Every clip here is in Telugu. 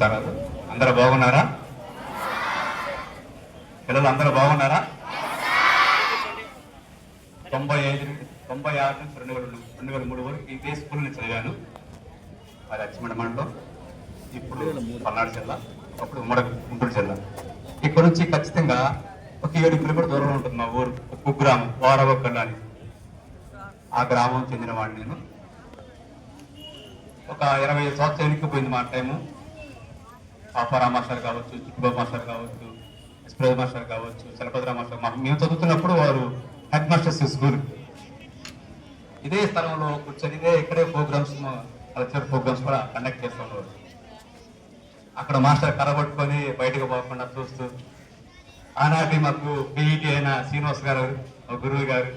నమస్కారాలు అందరూ బాగున్నారా? పిల్లలు అందరూ బాగున్నారా? తొంభై ఐదు తొంభై ఆరు నుంచి రెండు వేల రెండు వేల మూడు వరకు ఇదే స్కూల్ నుంచి చదివాను. అది అచ్చిమండ మండలం ఇప్పుడు పల్నాడు జిల్లా అప్పుడు ఉమ్మడి గుంటూరు జిల్లా. ఇక్కడ నుంచి ఖచ్చితంగా ఒక ఏడు కిలోమీటర్ దూరంలో ఉంటుంది మా ఊరు ఒక కుగ్రామం వారవకల్ అని. ఆ గ్రామం చెందిన వాడిని నేను. ఒక ఇరవై సంవత్సరానికి సంవత్సరాలు మా టైము. పాపారావు మాస్టర్ కావచ్చు చుట్టుబాబు మాస్టర్ కావచ్చు ఎస్ప్రేజ్ మాస్టర్ కావచ్చు చలపతిరావు మాస్టర్ మేము చదువుతున్నప్పుడు వారు హెడ్ మాస్టర్స్ స్కూల్. ఇదే స్థలంలో కూర్చొని ఇదే ఇక్కడే ప్రోగ్రామ్స్ కల్చర్ ప్రోగ్రామ్స్ కూడా కండక్ట్ చేస్తున్నారు అక్కడ మాస్టర్ కరబట్టుకొని బయటకు పోకుండా చూస్తూ ఆనాటి మాకు పీఈటీ అయిన శ్రీనివాస్ గారు గురువు గారు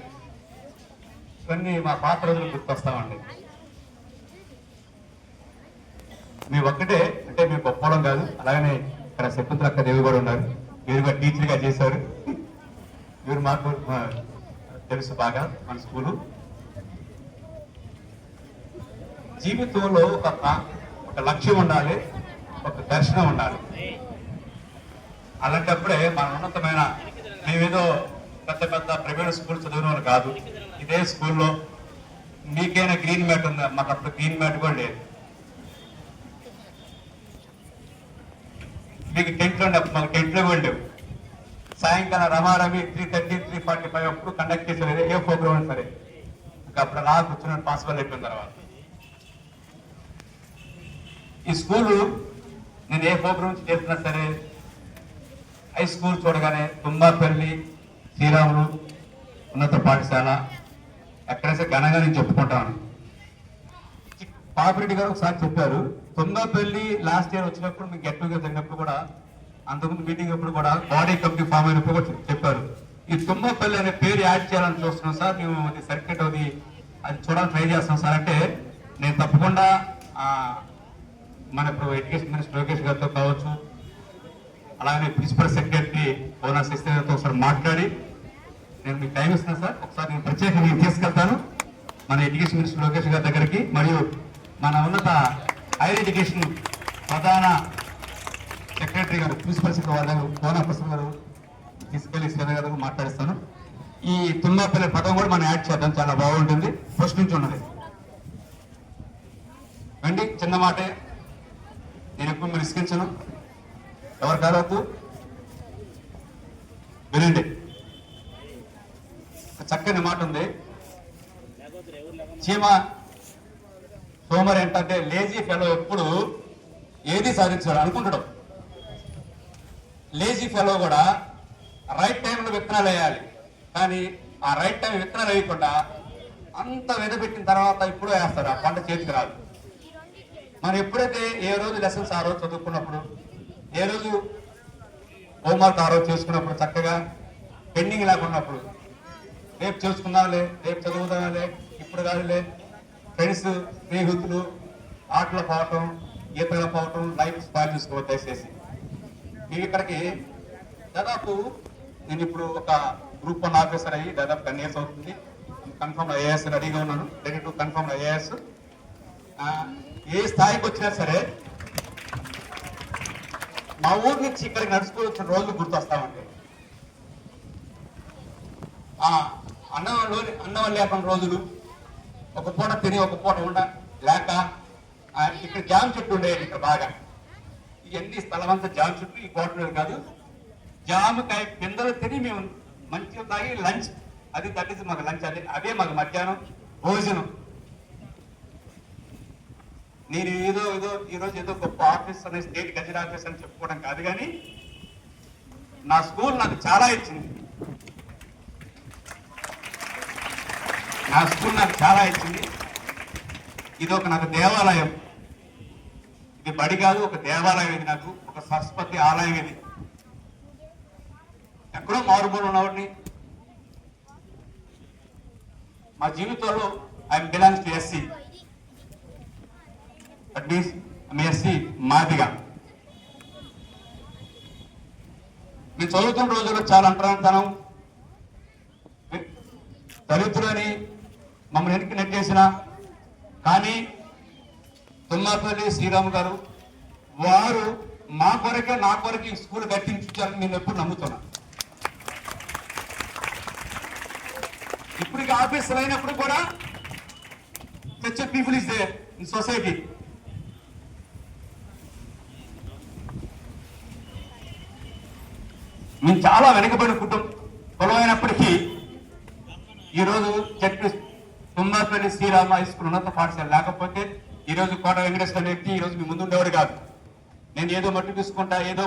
కొన్ని మా పాత రోజులు గుర్తొస్తామండి. మీ ఒక్కటే అంటే మీ గొప్పవడం కాదు. అలాగనే ఇక్కడ శకుంతలక్క దేవి కూడా ఉన్నారు. మీరు కూడా టీచర్గా చేశారు. మీరు మాకు తెలుసు బాగా మన స్కూలు. జీవితంలో ఒక ఒక లక్ష్యం ఉండాలి ఒక దర్శనం ఉండాలి. అలాంటప్పుడే మన ఉన్నతమైన మేమేదో పెద్ద పెద్ద ప్రైవేట్ స్కూల్ చదివిన కాదు. ఇదే స్కూల్లో మీకైనా గ్రీన్ మ్యాట్ ఉందా? మాకు అప్పుడు గ్రీన్ మ్యాట్ కూడా లేదు. మీకు టెంట్లో ఉండే మాకు టెంట్లో వెళ్ళాం సాయంకాలం రమారమి three thirty three forty five అప్పుడు కండక్ట్ చేసేది ఏ ప్రోగ్రామ్ అయినా సరే. ఇంకా అప్పుడు నాకు కూర్చున్న పాసిబుల్ అయిపోయిన తర్వాత. ఈ స్కూలు నేను ఏ ప్రోగ్రామ్ చేస్తున్నా సరే హై స్కూల్ చూడగానే తుమ్మాపల్లి శ్రీరాములు ఉన్నత పాఠశాల ఎక్కడైతే ఘనంగా నేను చెప్పుకుంటాను. పాపిరెడ్డి గారు ఒకసారి చెప్పారు తుంగపల్లి లాస్ట్ ఇయర్ వచ్చినప్పుడు మీకు గెట్ టుగెదర్ జరిగినప్పుడు కూడా అంతకుముందు మీటింగ్ అప్పుడు కూడా బాడీ కమిటీ ఫామ్ అయినప్పుడు కూడా చెప్పారు. ఈ తుమ్మపల్లి అనే పేరు యాడ్ చేయాలని చూస్తున్నాం సార్ మేము అది సర్కిట్ అది అది చూడాలని ట్రై చేస్తాం సార్. అంటే నేను తప్పకుండా మన ఇప్పుడు ఎడ్యుకేషన్ మినిస్టర్ లోకేష్ గారితో కావచ్చు అలాగే ప్రిన్సిపల్ సెక్రటరీ ఓనర్ సిస్టర్ గారితో ఒకసారి మాట్లాడి నేను మీకు టైం ఇస్తున్నాను సార్. ఒకసారి నేను ప్రత్యేకంగా తీసుకెళ్తాను. మన ఎడ్యుకేషన్ మినిస్టర్ లోకేష్ గారి దగ్గరికి మరియు మన ఉన్నత హైర్ ఎడ్యుకేషన్ ప్రధాన సెక్రటరీ గారు ప్రిన్సిపల్ సెక్రటరీ గారు కోనా ప్రసాద్ గారు తీసుకెళ్ళి శ్రీధర్ గారు మాట్లాడిస్తాను. ఈ తుమ్మాపల్లి పదం కూడా మనం యాడ్ చేద్దాం చాలా బాగుంటుంది. ఫస్ట్ నుంచి ఉన్నది. రండి చిన్న మాటే. నేను ఎక్కువ మీరు ఇసుకించను. ఎవరు కారవద్దు వినండి. చక్కని మాట ఉంది. చీమ హోమర్ ఏంటంటే లేజీ ఫెలో ఎప్పుడు ఏది సాధించాడు అనుకుంటాడు లేజీ ఫెలో కూడా రైట్ టైంలో విత్తనాలు వేయాలి. కానీ ఆ రైట్ టైం విత్తనాలు వేయకుండా అంత వెదపెట్టిన తర్వాత ఇప్పుడు వేస్తాడు. ఆ పంట చేతికి రాదు. మనం ఎప్పుడైతే ఏ రోజు లెసన్స్ ఆ రోజు చదువుకున్నప్పుడు ఏ రోజు హోంవర్క్ ఆ రోజు చేసుకున్నప్పుడు చక్కగా పెండింగ్ లేకున్నప్పుడు రేపు చేసుకుందాంలే రేపు చదువుదాంలే ఇప్పుడు కాదులే ఫ్రెండ్స్ స్నేహితులు ఆటలు పోవటం ఈతల పోవటం లైఫ్ స్పాయిల్ చేసుకోవద్దు దయచేసి మీరు ఇక్కడికి దాదాపు నేను ఇప్పుడు ఒక గ్రూప్ వన్ ఆఫీసర్ అయ్యి దాదాపు టెన్ ఇయర్స్ అవుతుంది. కన్ఫర్మ్ ఐఏఎస్ రెడీగా ఉన్నాను. రెడీ టు కన్ఫర్మ్ ఐఏఎస్ ఏ స్థాయికి వచ్చినా సరే మా ఊరు నుంచి ఇక్కడికి నడుచుకుని వచ్చిన రోజులు గుర్తొస్తామండి. ఆ అన్నంలో అన్నం లేకుండా రోజులు ఒక పూట తిని ఒక పూట ఉండ లేక ఇక్కడ జామ చెట్టు ఉండేది ఇక్కడ బాగా. ఇవన్నీ స్థలం అంతా జామ చెట్టు ఈ కోట కాదు. జామకాయ పిందలు తిని మేము మంచిగా తాగి లంచ్ అది తగ్గించి మాకు లంచ్ అది అదే మాకు మధ్యాహ్నం భోజనం. నేను ఏదో ఏదో ఈ రోజు ఏదో గొప్ప ఆఫీస్ అనే స్టేట్ గజెట్ ఆఫీస్ అని చెప్పుకోవడం కాదు కానీ నా స్కూల్ నాకు చాలా ఇచ్చింది. నా స్కూల్ నాకు చాలా ఇచ్చింది. ఇది ఒక నాకు దేవాలయం. ఇది బడి కాదు ఒక దేవాలయం ఇది నాకు ఒక సరస్వతి ఆలయం ఇది. ఎక్కడో మారుమూలు ఉన్నవాడిని. మా జీవితంలో I belongs to SC. That means SC Madiga. మేము చదువుతున్న రోజుల్లో చాలా అంటరాంతనం దళితులని మమ్మల్ని వెనక్కి నెట్టేసిన కానీ తుమ్మాపల్లి శ్రీరామ్ గారు వారు మా కొరకే నా కొరకే ఈ స్కూల్ కట్టించారని నేను ఎప్పుడు నమ్ముతున్నా. ఇప్పటికి ఆఫీసులు అయినప్పుడు కూడా such people is there in society మేము చాలా వెనుకబడిన కుటుంబం. పొలమైనప్పటికీ ఈరోజు చెట్టు తుమ్మపల్లి శ్రీరామ స్కూల్ ఉన్నత పాఠశాల లేకపోతే ఈరోజు కోట వెంకటేశ్వర వ్యక్తి ఈరోజు మీ ముందు ఉండేవాడు కాదు. నేను ఏదో మట్టు తీసుకుంటా ఏదో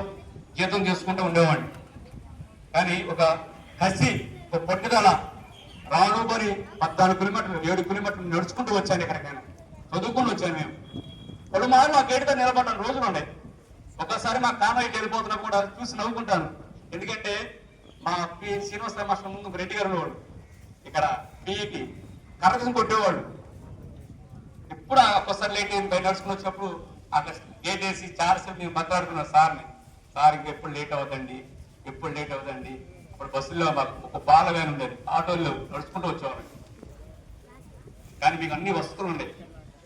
జీతం చేసుకుంటూ ఉండేవాడిని. కానీ ఒక కసి ఒక పట్టుదల రానుకొని పద్నాలుగు కిలోమీటర్లు ఏడు కిలోమీటర్లు నడుచుకుంటూ వచ్చాను ఇక్కడికి నేను. చదువుకుని వచ్చాను మేము పలుమారు మా గేటుతో నిలబడ్డాను రోజులు ఉన్నాయి ఒకసారి మా కానయ్యకి వెళ్ళిపోతున్నా కూడా చూసి నవ్వుకుంటాను. ఎందుకంటే మా పి శ్రీనివాసరావు మాస్టర్ ముందు రెడ్డి గారు ఇక్కడ పిఈకి కరెక్షన్ కొట్టేవాళ్ళు. ఎప్పుడు ఒక్కసారి లేట్ అయింది బయట నడుచుకుని వచ్చినప్పుడు అక్కడ గేట్ వేసి చాలాసేపు మేము మాట్లాడుకున్నాం సార్ని. సార్ ఇంక ఎప్పుడు లేట్ అవుతండి ఎప్పుడు లేట్ అవుతండి అప్పుడు బస్సుల్లో మాకు ఒక బాల వ్యాన్ ఉండేది. ఆటోల్లో నడుచుకుంటూ వచ్చేవాళ్ళం. కానీ మీకు అన్ని వస్తువులు ఉండే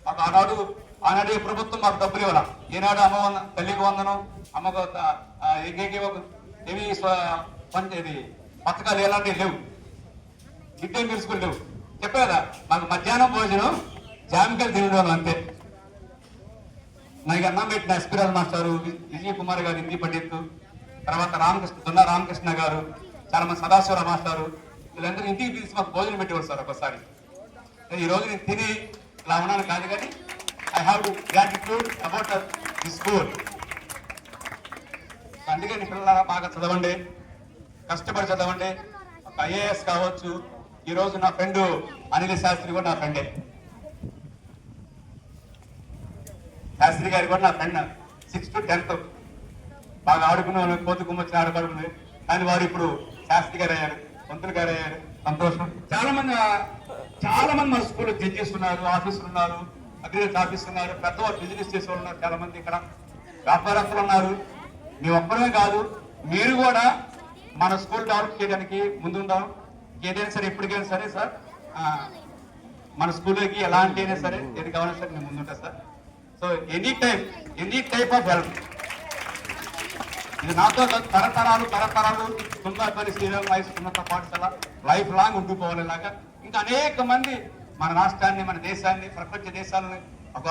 మాకు ఆనాడు ఆనాడు ఈ ప్రభుత్వం మాకు డబ్బులు ఇవ్వాల? ఏనాడు అమ్మ వంద తల్లికి వందనం అమ్మకు త- ఏవి స్వ- పథకాలు ఎలాంటివి లేవు. గిడ్డం తెలుసుకుని లేవు. చెప్పే కదా మాకు మధ్యాహ్నం భోజనం జామకాయలు తినడం అంతే. నాకు అన్నం పెట్టిన ఎస్పిరాల్ మాస్టారు విజయ విజయ్ కుమార్ గారు హిందీ పండిత్ తర్వాత రామకృష్ణ దున్నా రామకృష్ణ గారు చాలా మంది సదాశివరావు మాస్టారు వీళ్ళందరూ ఇంటికి పిలిచి మాకు భోజనం పెట్టేవారు సార్ ఒకసారి ఈ రోజు నేను తిని ఇలా ఉన్నాను కాదు కానీ I have to gratitude about the school అందుకని పిల్లలారా బాగా చదవండి కష్టపడి చదవండి. ఒక ఐఏఎస్ కావచ్చు ఈ రోజు నా ఫ్రెండ్ అనిల్ శాస్త్రి కూడా నా ఫ్రెండే. శాస్త్రి గారి కూడా నా ఫ్రెండ్. Sixth to tenth. బాగా ఆడుకున్న కోతి కుమ్మచ్చిన ఆడుకోవడం కానీ వారు ఇప్పుడు శాస్త్రి గారు అయ్యారు మంత్రులు గారు అయ్యారు సంతోషం. చాలా మంది చాలా మంది మన స్కూల్లో జడ్జెస్ ఉన్నారు ఆఫీసులు ఉన్నారు అగ్రికల్చర్ ఆఫీస్ ఉన్నారు పెద్దవాళ్ళు బిజినెస్ చేసే వాళ్ళు ఉన్నారు చాలా మంది ఇక్కడ. వ్యాపారస్తులు ఉన్నారు. మీ ఒక్కరమే కాదు మీరు కూడా మన స్కూల్ డెవలప్ చేయడానికి ముందుందాం. ఏదైనా సరే ఎప్పటికైనా సరే సార్ మన స్కూల్లోకి ఎలాంటి అయినా సరే ఏది కావాలన్నా సరే నేను ముందుంటా sir. So any type any type of help. ఇది నాతో తరతరాలు తరతరాలు సుందరపల్లి శ్రీరామ్ వయసు ఉన్నత పాఠశాల లైఫ్ లాంగ్ ఉండిపోవాలిలాగా. ఇంకా అనేక మంది మన రాష్ట్రాన్ని మన దేశాన్ని ప్రపంచ దేశాలని ఒక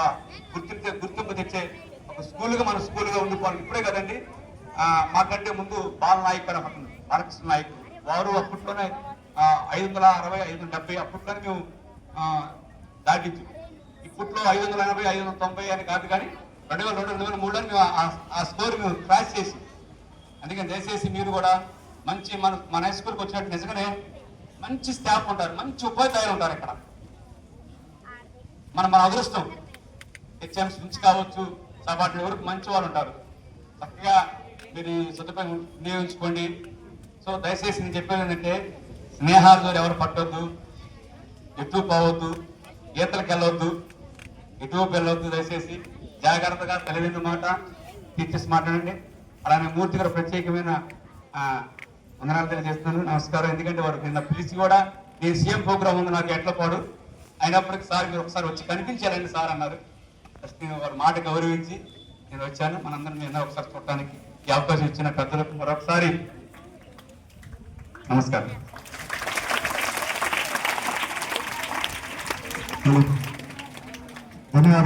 గుర్తింపు గుర్తింపు తెచ్చే ఒక స్కూల్గా మన స్కూల్గా ఉండిపోవాలి. ఇప్పుడే కదండి మాకంటే ముందు బాల నాయక్ అని ఒకడు బాలకృష్ణ నాయక్. వారు అప్పట్లోనే ఐదు వందల అరవై ఐదు వందల డెబ్బై అప్పట్లో మేము ఆ, దాటించు. ఇప్పట్లో ఐదు వందల ఎనభై ఐదు వందల తొంభై అని కాదు కానీ రెండు వేల రెండు రెండు వేల మూడులో మేము ఆ- స్కోర్ మేము క్రాస్ చేసి. అందుకని దయచేసి మీరు కూడా మంచి మన మన హై స్కూల్కి వచ్చినట్టు నిజంగానే మంచి స్టాఫ్ ఉంటారు మంచి ఉపాధ్యాయులు ఉంటారు ఇక్కడ. మన మన అదృష్టం. హెచ్ఎంస్ నుంచి కావచ్చు సబాటి వరకు మంచి వాళ్ళు ఉంటారు. చక్కగా మీరు ఈ సదుపాయం వినియోగించుకోండి. సో దయచేసి నేను చెప్పేది ఏంటంటే స్నేహాలతో ఎవరు పట్టొద్దు. ఎటు పోవద్దు. ఈతలకు వెళ్ళొద్దు. ఎటు వెళ్ళొద్దు దయచేసి జాగ్రత్తగా తెలివిన మాట టీచర్స్ మాట్లాడండి. అలానే మూర్తి గారు ప్రత్యేకమైన వందనాలు తెలియజేస్తున్నాను. నమస్కారం. ఎందుకంటే వారు నిన్న పిలిచి కూడా నేను సీఎం ప్రోగ్రామ్ ఉంది నాకు ఎట్ల పాడు? అయినప్పటికీ సార్ మీరు ఒకసారి వచ్చి కనిపించాలండి సార్ అన్నారు. ఫస్ట్ నేను వారి మాట గౌరవించి నేను వచ్చాను. మనందరం నిన్న ఒకసారి చూడటానికి ఈ అవకాశం ఇచ్చిన పెద్దలకు మరొకసారి నమస్కారం. telah